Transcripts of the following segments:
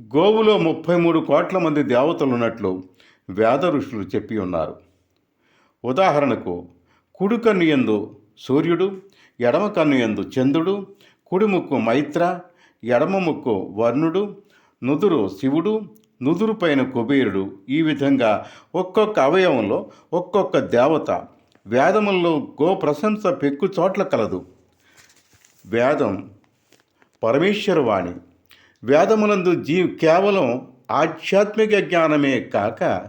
గోవులో ముప్పై మూడు కోట్ల మంది దేవతలు ఉన్నట్లు వేద ఋషులు చెప్పి ఉన్నారు. ఉదాహరణకు కుడి కన్ను యందు సూర్యుడు ఎడమ కన్ను యందు చంద్రుడు కుడి ముక్కు మైత్ర ఎడమ ముక్కు వర్ణుడు నుదురు శివుడు నుదురు పైన కుబేరుడు ఈ విధంగా ఒక్కొక్క అవయవంలో ఒక్కొక్క దేవత వేదముల్లో గో ప్రశంస పెక్కు చోట్ల కలదు. వేదం పరమేశ్వరవాణి వేదములందు జీవి కేవలం ఆధ్యాత్మిక జ్ఞానమే కాక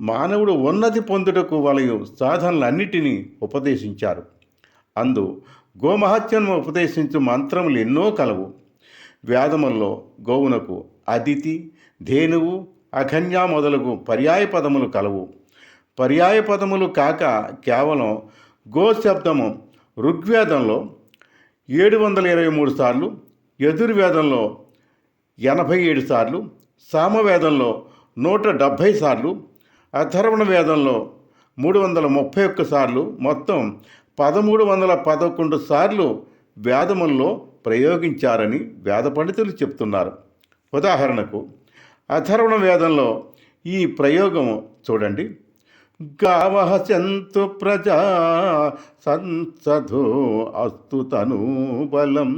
మానవుడు ఉన్నతి పొందుటకు వలయు సాధనలన్నిటినీ ఉపదేశించారు. అందు గోమహత్యను ఉపదేశించు మంత్రములు ఎన్నో కలవు. వేదముల్లో గోవునకు అదితి ధేనువు అఘన్య మొదలగు పర్యాయ పదములు కలవు. పర్యాయ పదములు కాక కేవలం గో శబ్దము ఋగ్వేదంలో ఏడు వందల ఇరవై మూడు సార్లు యజుర్వేదంలో ఎనభై ఏడు సార్లు సామవేదంలో నూట డెబ్భై సార్లు అథర్వణ వేదంలో మూడు వందల ముప్పై ఒక్క సార్లు మొత్తం పదమూడు వందల పదకొండు సార్లు వేదముల్లో ప్రయోగించారని వేద పండితులు చెప్తున్నారు. ఉదాహరణకు అథర్వణ వేదంలో ఈ ప్రయోగం చూడండి. గావహ చంతు ప్రజా సంసధో అస్తు తను బలం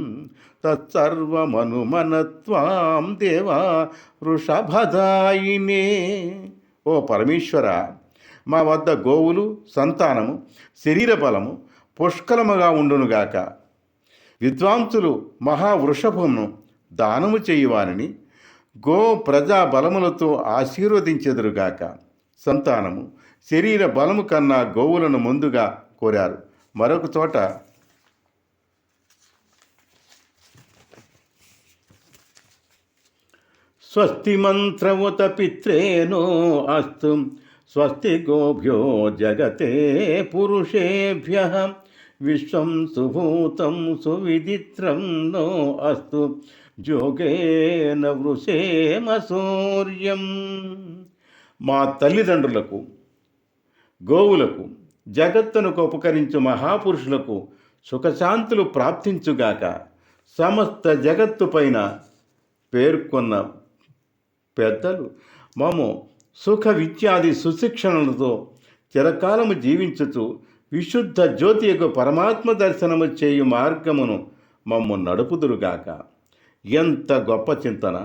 తత్సర్వమనుమనత్వాం దేవా వృషభదాయినే. ఓ పరమేశ్వర మా వద్ద గోవులు సంతానము శరీర బలము పుష్కలముగా ఉండునుగాక విద్వాంసులు మహావృషభమును దానము చేయువానని గో ప్రజా బలములతో ఆశీర్వదించెదురుగాక సంతానము శరీర బలము కన్నా గోవులను ముందుగా కోరారు. మరొక చోట స్వస్తి మంత్రముత పిత్రేనో అస్తు. స్వస్తి గోభ్యో జగతే పురుషేభ్య. విశ్వం సుభూతం సువిదిత్రం నో అస్తు. జోగేన వృషేమ సూర్యం. మా తల్లిదండ్రులకు గోవులకు జగత్తునకు ఉపకరించు మహాపురుషులకు సుఖశాంతులు ప్రాప్తించుగాక సమస్త జగత్తు పైన పేర్కొన్న పెద్దలు. మాము సుఖ విద్యాది సుశిక్షణలతో చిరకాలము జీవించుచు విశుద్ధ జ్యోతి యొక్క పరమాత్మ దర్శనము చేయు మార్గమును మమ్ము నడుపుదురుగాక. ఎంత గొప్ప చింతన!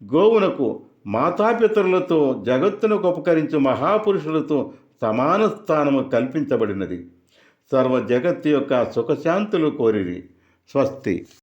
గోవునకు మాతాపితరులతో జగత్తునకు ఉపకరించు మహాపురుషులతో సమాన స్థానము కల్పించబడినది. సర్వ జగత్తు యొక్క సుఖశాంతులు కోరిరి. స్వస్తి!